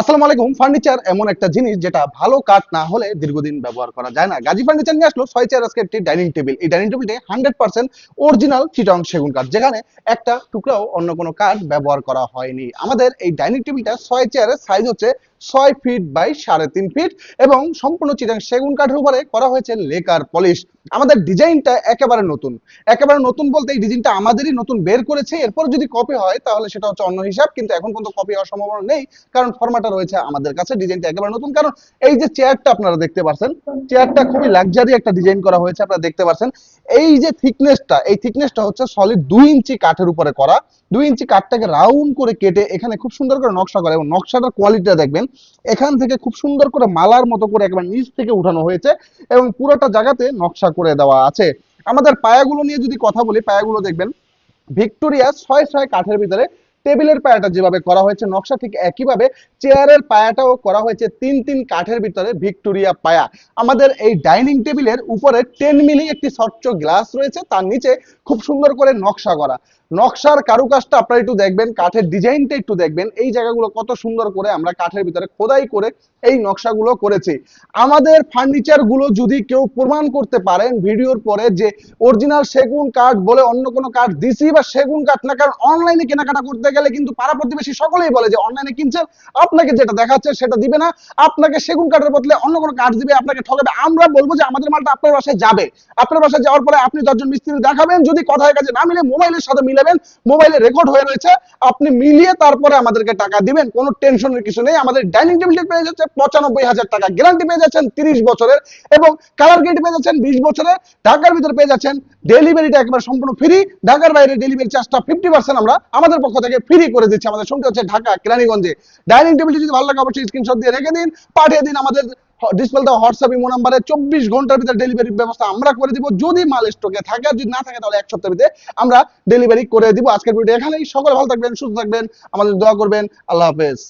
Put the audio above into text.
আসসালামু আলাইকুম ফার্নিচার এমন একটা জিনিস যেটা ভালো কাঠ না হলে দীর্ঘদিন ব্যবহার করা যায় না। গাজী ফার্নিচার নিয়ে আসলো ছয় চেয়ার আজকে একটি ডাইনিং টেবিল এই ডাইনিং টেবিলটি হান্ড্রেড পার্সেন্ট অরিজিনাল চিটং সেগুন কাঠ, যেখানে একটা টুকরাও অন্য কোনো কাঠ ব্যবহার করা হয়নি। আমাদের এই ডাইনিং টেবিলটা ছয় চেয়ারের সাইজ হচ্ছে ছয় ফিট বাই সাড়ে তিন ফিট এবং সম্পূর্ণ চিটাং সেগুন কাঠের উপরে করা হয়েছে লেকার পলিশ। আমাদের ডিজাইনটা একেবারে নতুন। একেবারে নতুন বলতে এই ডিজাইনটা আমাদেরই নতুন বের করেছে। এরপর যদি কপি হয়, তাহলে সেটা হচ্ছে অন্য হিসাব, কিন্তু এখন পর্যন্ত কপি হওয়ার সম্ভাবনা নেই, কারণ ফরম্যাটটা রয়েছে আমাদের কাছে। ডিজাইনটা একেবারে নতুন, কারণ এই যে চেয়ারটা আপনারা দেখতে পাচ্ছেন চেয়ারটা খুবই লাক্সারি একটা ডিজাইন করা হয়েছে, আপনারা দেখতে পাচ্ছেন এই যে থিকনেসটা এই থিকনেসটা হচ্ছে সলিড দুই ইঞ্চি কাঠের উপরে করা। দুই ইঞ্চি কাঠটাকে রাউন্ড করে কেটে এখানে খুব সুন্দর করে নকশা করা এবং নকশাটার কোয়ালিটিটা দেখবেন এখান থেকে খুব সুন্দর করে মালার মতো করে একবার নিচ থেকে উঠানো হয়েছে এবং পুরোটা জায়গাতে নকশা করে দেওয়া আছে। আমাদের পায়াগুলো নিয়ে যদি কথা বলি, পায়াগুলো দেখবেন। ভিক্টোরিয়া ছয় ছয় কাঠের ভিতরে টেবিলের পায়াটা যেভাবে করা হয়েছে, নকশা ঠিক একইভাবে চেয়ারের পায়াটাও করা হয়েছে তিন তিন কাঠের ভিতরে ভিক্টোরিয়া পায়া। আমাদের এই ডাইনিং টেবিলের উপরে টেন মিলি একটি স্বচ্ছ গ্লাস রয়েছে, তার নিচে খুব সুন্দর করে নকশা করা। নকশার কারুকাজটা আপনারা একটু দেখবেন, কাঠের ডিজাইনটা একটু দেখবেন, এই জায়গাগুলো কত সুন্দর করে আমরা কাঠের ভিতরে খোদাই করে এই নকশাগুলো করেছি। আমাদের ফার্নিচারগুলো যদি কেউ প্রমাণ করতে পারেন ভিডিওর পরে যে অরিজিনাল সেগুন কাঠ বলে অন্য কোনো কাঠ দিছি বা সেগুন কাঠ না, কারণ অনলাইনে কেনাকাটা করতে গেলে কিন্তু পাড়া প্রতিবেশী সকলেই বলে যে অনলাইনে কিনছেন, আপনাকে যেটা দেখাচ্ছে সেটা দিবে না। আপনাকে সেগুন কাঠের বদলে অন্য কোনো কাঠ দিবে, আপনাকে ঠকাবে। আমরা বলব যে আমাদের মালটা আপনার বাসায় যাবে। আপনার বাসায় যাওয়ার পরে আপনি দশজন মিস্ত্রি দেখাবেন, যদি কথায় কাছে না মিলে মোবাইলের সাথে মিলাবেন, মোবাইলে রেকর্ড হয়ে রয়েছে, আপনি মিলিয়ে তারপরে আমাদেরকে টাকা দিবেন। কোনো টেনশনের কিছু নেই। আমাদের ডাইনিং টেবিলটি পেয়ে যাচ্ছে পঁচানব্বই হাজার টাকা। গ্যারান্টি পেয়ে যাচ্ছেন তিরিশ বছরের এবং কালার গেট পেয়ে যাচ্ছেন বিশ বছরের। ঢাকার ভিতরে পেয়ে যাচ্ছেন ডেলিভারিটা একবার সম্পূর্ণ ফ্রি ঢাকার বাইরে ডেলিভারি চার্জটা ফিফটি পার্সেন্ট আমরা আমাদের পক্ষ থেকে ফ্রি করে দিচ্ছি। আমাদের সঙ্গে হচ্ছে ঢাকা, কেরানীগঞ্জে। ডাইনিং টেবিলটি যদি ভালো লাগে, অবশ্যই স্ক্রিনশট দিয়ে রেখে দিন। পাঠিয়ে দিন আমাদের ডিসপ্লে দেওয়া হোয়াটসঅ্যাপ ইমো নাম্বারে চব্বিশ ঘণ্টার ভিতরে ডেলিভারি ব্যবস্থা আমরা করে দিব। যদি মাল স্টকে থাকে, আর যদি না থাকে, তাহলে এক সপ্তাহের ভিতরে আমরা ডেলিভারি করে দিব। আজকের ভিডিও এখানেই। সকলে ভালো থাকবেন, সুস্থ থাকবেন। আমাদের দোয়া করবেন। আল্লাহ হাফেজ।